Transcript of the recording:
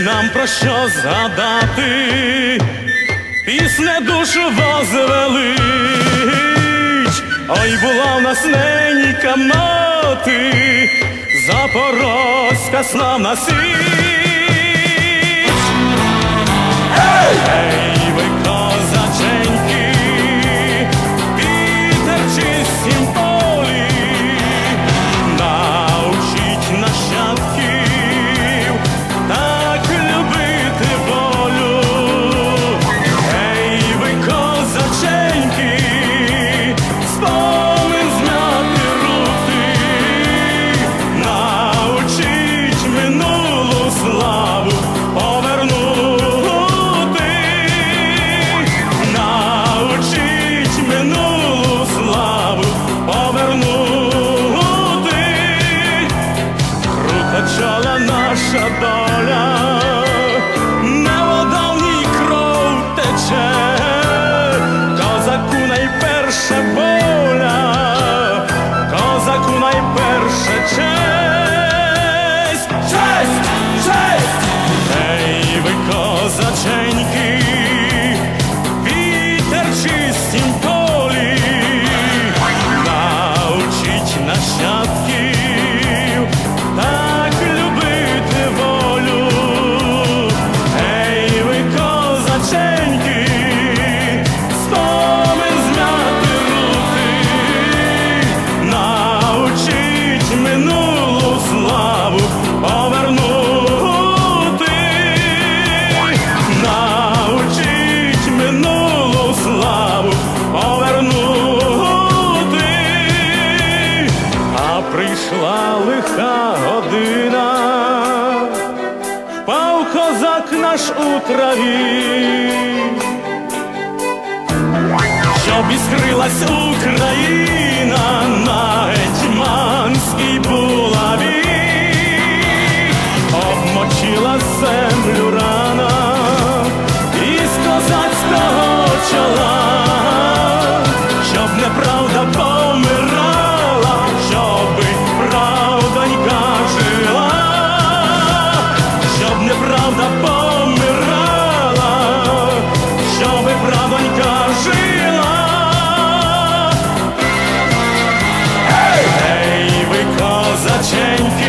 нам про що згадати, пісня душу возвелич, ой була в нас ненька мати, запорозька славна січ. Ей, ви 照亮。прийшла лиха година, впав козак наш у траві, щоб іскрилась Україна на гетьманській булаві, обмочила землю рана із козацького чола. and